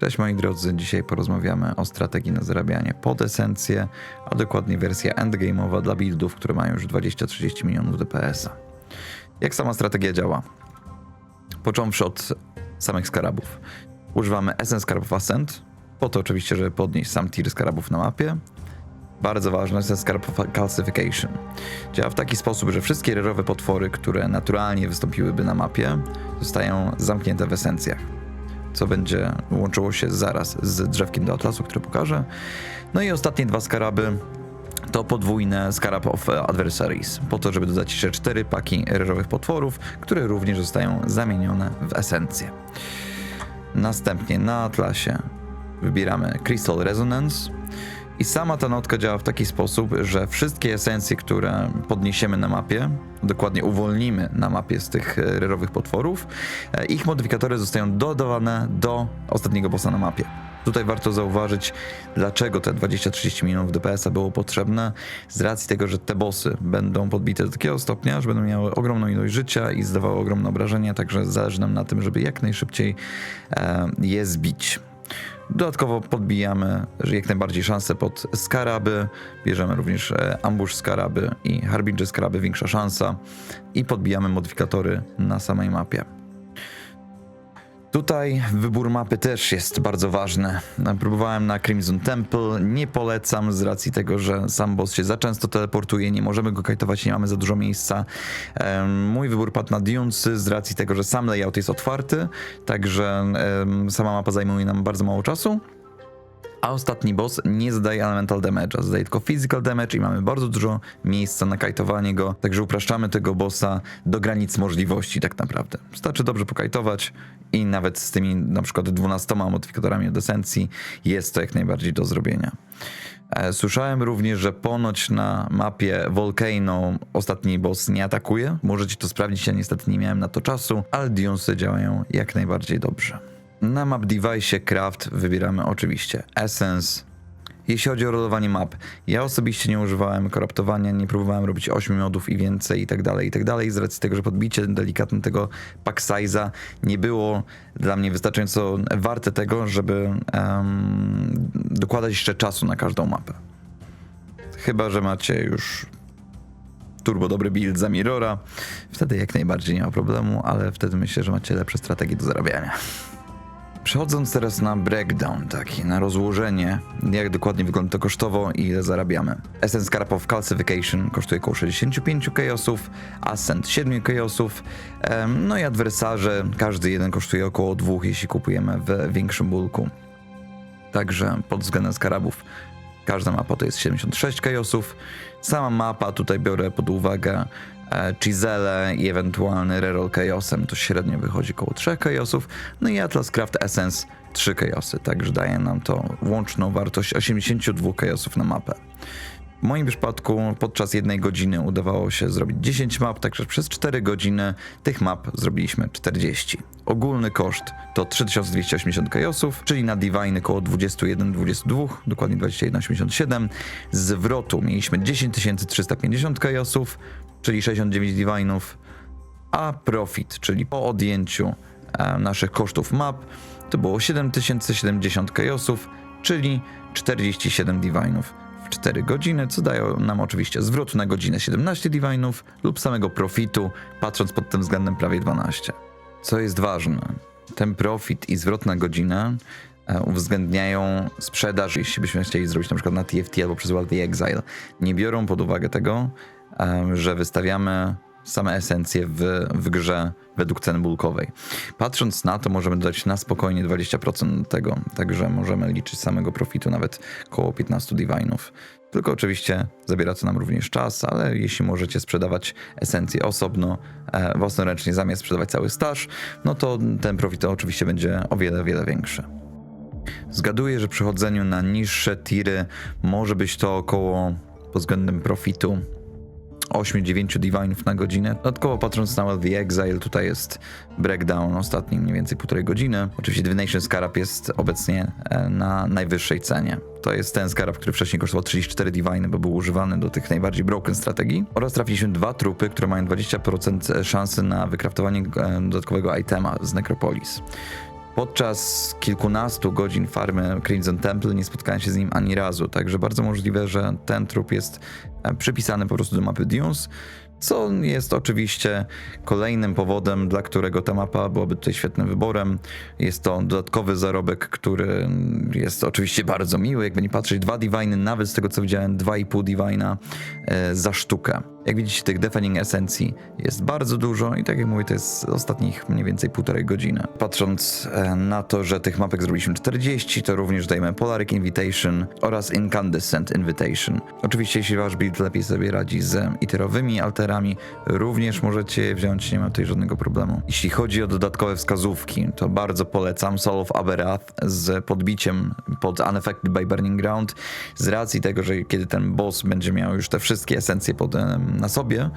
Cześć moi drodzy, dzisiaj porozmawiamy o strategii na zarabianie pod esencję, a dokładnie wersja endgame'owa dla buildów, które mają już 20-30 milionów DPS-a. Jak sama strategia działa? Począwszy od samych skarabów. Używamy Essence Skarabów Ascent, po to oczywiście, żeby podnieść sam tier skarabów na mapie. Bardzo ważne jest Scarab Calcification. Działa w taki sposób, że wszystkie rerowe potwory, które naturalnie wystąpiłyby na mapie, zostają zamknięte w esencjach co będzie łączyło się zaraz z drzewkiem do atlasu, które pokażę. No i ostatnie dwa skaraby to podwójne Scarab of Adversaries, po to, żeby dodać jeszcze cztery paki rerowych potworów, które również zostają zamienione w esencję. Następnie na atlasie wybieramy Crystal Resonance, i sama ta notka działa w taki sposób, że wszystkie esencje, które podniesiemy na mapie, dokładnie uwolnimy na mapie z tych e, rerowych potworów, e, ich modyfikatory zostają dodawane do ostatniego bossa na mapie. Tutaj warto zauważyć, dlaczego te 20-30 milionów DPS-a było potrzebne, z racji tego, że te bossy będą podbite do takiego stopnia, że będą miały ogromną ilość życia i zdawały ogromne obrażenia, także zależy nam na tym, żeby jak najszybciej e, je zbić. Dodatkowo podbijamy jak najbardziej szanse pod skaraby. Bierzemy również e, ambush skaraby i harbinger skaraby, większa szansa. I podbijamy modyfikatory na samej mapie. Tutaj wybór mapy też jest bardzo ważny. Próbowałem na Crimson Temple, nie polecam z racji tego, że sam boss się za często teleportuje, nie możemy go kajtować, nie mamy za dużo miejsca. Mój wybór padł na Dunesy z racji tego, że sam layout jest otwarty, także sama mapa zajmuje nam bardzo mało czasu. A ostatni boss nie zadaje elemental damage'a, zadaje tylko physical damage i mamy bardzo dużo miejsca na kajtowanie go, także upraszczamy tego bossa do granic możliwości tak naprawdę. Wystarczy dobrze pokajtować i nawet z tymi na przykład 12 modyfikatorami od esencji jest to jak najbardziej do zrobienia. E, słyszałem również, że ponoć na mapie Volcano ostatni boss nie atakuje. Możecie to sprawdzić, ja niestety nie miałem na to czasu, ale Dunesy działają jak najbardziej dobrze. Na map device craft wybieramy oczywiście Essence. Jeśli chodzi o rolowanie map, ja osobiście nie używałem koraptowania, nie próbowałem robić 8 modów i więcej i tak dalej, i tak dalej, z racji tego, że podbicie delikatne tego pack size'a nie było dla mnie wystarczająco warte tego, żeby um, dokładać jeszcze czasu na każdą mapę. Chyba, że macie już turbo dobry build za Mirrora, wtedy jak najbardziej nie ma problemu, ale wtedy myślę, że macie lepsze strategie do zarabiania. Przechodząc teraz na breakdown taki, na rozłożenie, jak dokładnie wygląda to kosztowo i ile zarabiamy. Essence Scarab of Calcification kosztuje około 65 chaosów, Ascent 7 chaosów, no i adwersarze, każdy jeden kosztuje około 2, jeśli kupujemy w większym bulku. Także pod względem skarabów każda mapa to jest 76 chaosów. Sama mapa tutaj biorę pod uwagę Chisele i ewentualny reroll chaosem to średnio wychodzi około 3 chaosów, no i Atlas Craft Essence 3 chaosy, także daje nam to łączną wartość 82 chaosów na mapę. W moim przypadku podczas jednej godziny udawało się zrobić 10 map, także przez 4 godziny tych map zrobiliśmy 40. Ogólny koszt to 3280 kajosów, czyli na Divine około 21-22, dokładnie 21,87. Zwrotu mieliśmy 10350 kajosów, czyli 69 Divine'ów, a profit, czyli po odjęciu e, naszych kosztów map, to było 7070 kajosów, czyli 47 Divine'ów. 4 godziny, co daje nam oczywiście zwrot na godzinę 17 divinów lub samego profitu, patrząc pod tym względem prawie 12. Co jest ważne, ten profit i zwrot na godzinę e, uwzględniają sprzedaż, jeśli byśmy chcieli zrobić na przykład na TFT albo przez Wild Exile. Nie biorą pod uwagę tego, że wystawiamy same esencje w, w grze według ceny bulkowej. Patrząc na to, możemy dodać na spokojnie 20% tego, także możemy liczyć samego profitu nawet około 15 divinów. Tylko oczywiście zabiera to nam również czas, ale jeśli możecie sprzedawać esencje osobno, e, własnoręcznie zamiast sprzedawać cały staż, no to ten profit oczywiście będzie o wiele, wiele większy. Zgaduję, że przy chodzeniu na niższe tiry może być to około pod względem profitu 8-9 divinów na godzinę. Dodatkowo patrząc na The Exile, tutaj jest breakdown ostatni mniej więcej półtorej godziny. Oczywiście Divination Scarab jest obecnie e, na najwyższej cenie. To jest ten skarab, który wcześniej kosztował 34 diviny, bo był używany do tych najbardziej broken strategii. Oraz trafiliśmy dwa trupy, które mają 20% szansy na wykraftowanie e, dodatkowego itema z Necropolis. Podczas kilkunastu godzin farmy Crimson Temple nie spotkałem się z nim ani razu, także bardzo możliwe, że ten trup jest e, przypisany po prostu do mapy Dunes, co jest oczywiście kolejnym powodem, dla którego ta mapa byłaby tutaj świetnym wyborem. Jest to dodatkowy zarobek, który jest oczywiście bardzo miły. Jakby nie patrzeć, dwa Diviny, nawet z tego co widziałem, 2,5 Divina e, za sztukę. Jak widzicie, tych Deafening esencji jest bardzo dużo i tak jak mówię, to jest ostatnich mniej więcej półtorej godziny. Patrząc e, na to, że tych mapek zrobiliśmy 40, to również dajemy Polaric Invitation oraz Incandescent Invitation. Oczywiście, jeśli wasz build lepiej sobie radzi z iterowymi alterami, również możecie je wziąć, nie ma tutaj żadnego problemu. Jeśli chodzi o dodatkowe wskazówki, to bardzo polecam Soul of Aberath z podbiciem pod Unaffected by Burning Ground, z racji tego, że kiedy ten boss będzie miał już te wszystkie esencje pod, na sobie,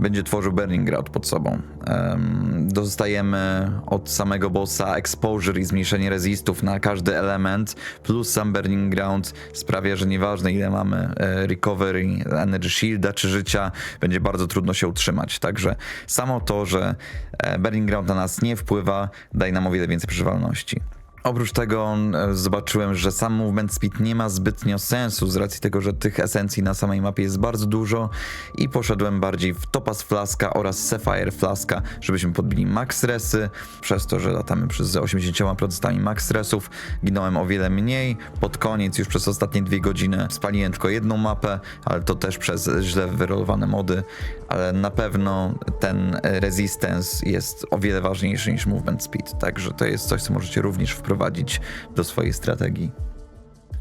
będzie tworzył Burning Ground pod sobą. Em, dostajemy od samego bossa exposure i zmniejszenie resistów na każdy element, plus sam Burning Ground sprawia, że nieważne ile mamy e, recovery, energy shielda czy życia, będzie bardzo trudno się utrzymać. Także samo to, że e, Burning Ground na nas nie wpływa, daje nam o wiele więcej przeżywalności. Oprócz tego e, zobaczyłem, że sam movement speed nie ma zbytnio sensu z racji tego, że tych esencji na samej mapie jest bardzo dużo i poszedłem bardziej w Topaz Flaska oraz Sapphire Flaska, żebyśmy podbili max resy. Przez to, że latamy przez 80% max resów, ginąłem o wiele mniej. Pod koniec już przez ostatnie dwie godziny spaliłem tylko jedną mapę, ale to też przez źle wyrolowane mody, ale na pewno ten resistance jest o wiele ważniejszy niż movement speed, także to jest coś, co możecie również wprowadzić do swojej strategii.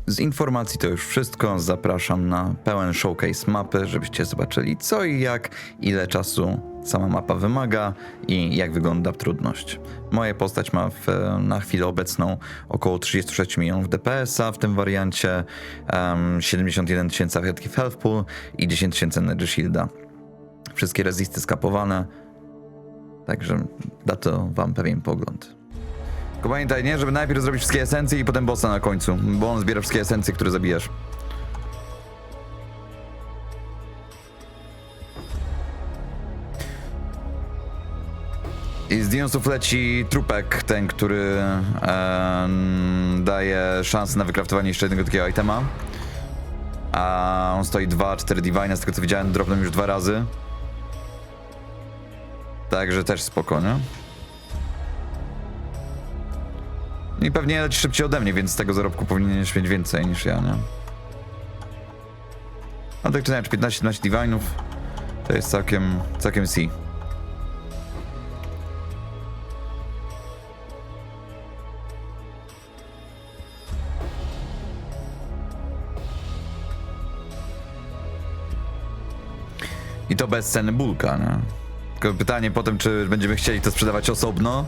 Z informacji to już wszystko. Zapraszam na pełen showcase mapy, żebyście zobaczyli co i jak, ile czasu sama mapa wymaga i jak wygląda trudność. Moja postać ma w, na chwilę obecną około 36 milionów DPS-a w tym wariancie, em, 71 tysięcy achievki w Health Pool i 10 tysięcy Energy Shielda. Wszystkie rezisty skapowane, także da to wam pewien pogląd. Pamiętaj, nie, żeby najpierw zrobić wszystkie esencje i potem bossa na końcu, bo on zbiera wszystkie esencje, które zabijasz. I z Dinosów leci trupek, ten, który daje szansę na wykraftowanie jeszcze jednego takiego itema. A on stoi 2-4 divine, z tego co widziałem, dropnął już dwa razy. Także też spoko, nie? I pewnie leci szybciej ode mnie, więc z tego zarobku powinieneś mieć więcej niż ja, nie? A tak czy inaczej, 15-15 divinów to jest całkiem, całkiem C. I to bez ceny bulka, nie? Tylko pytanie potem, czy będziemy chcieli to sprzedawać osobno,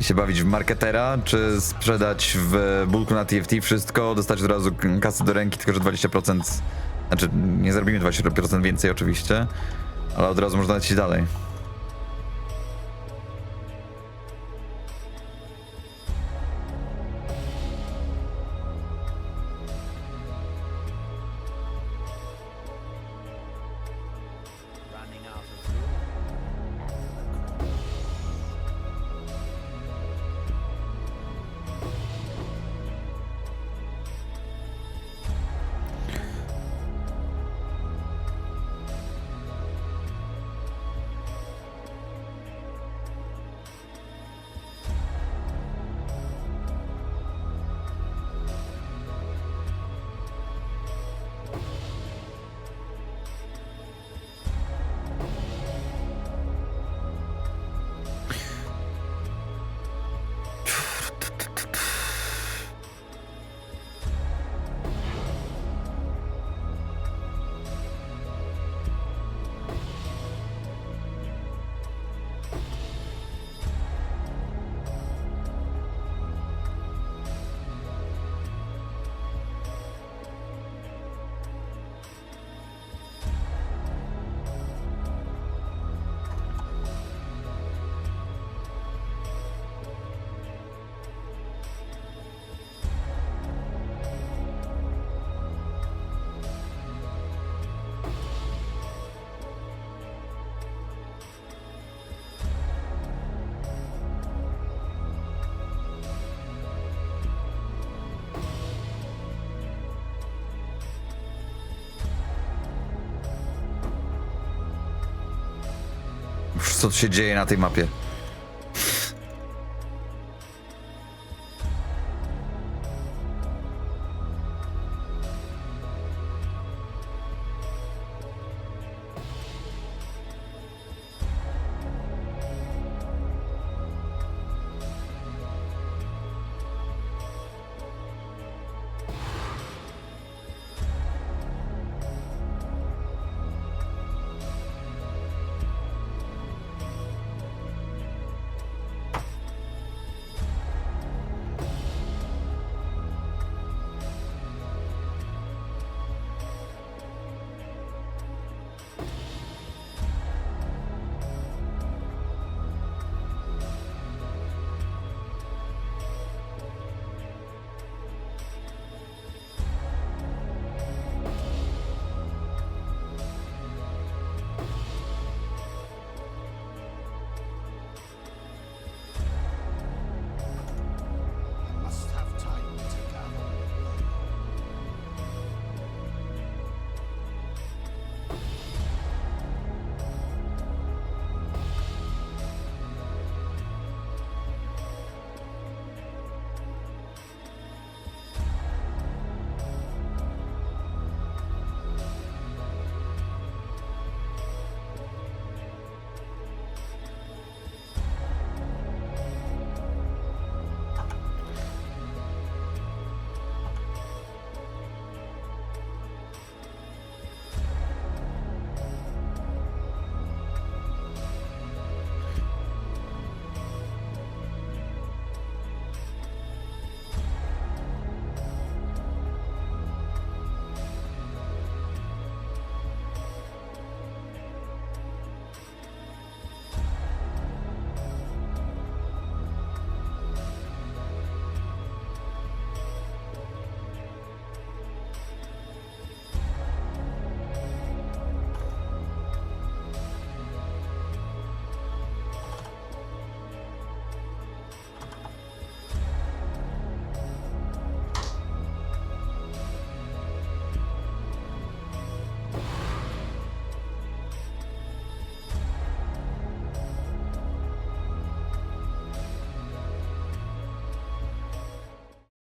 się bawić w marketera, czy sprzedać w bulku na TFT wszystko, dostać od razu kasę do ręki, tylko że 20%, znaczy nie zarobimy 20% więcej oczywiście, ale od razu można lecieć dalej. Co się dzieje na tej mapie.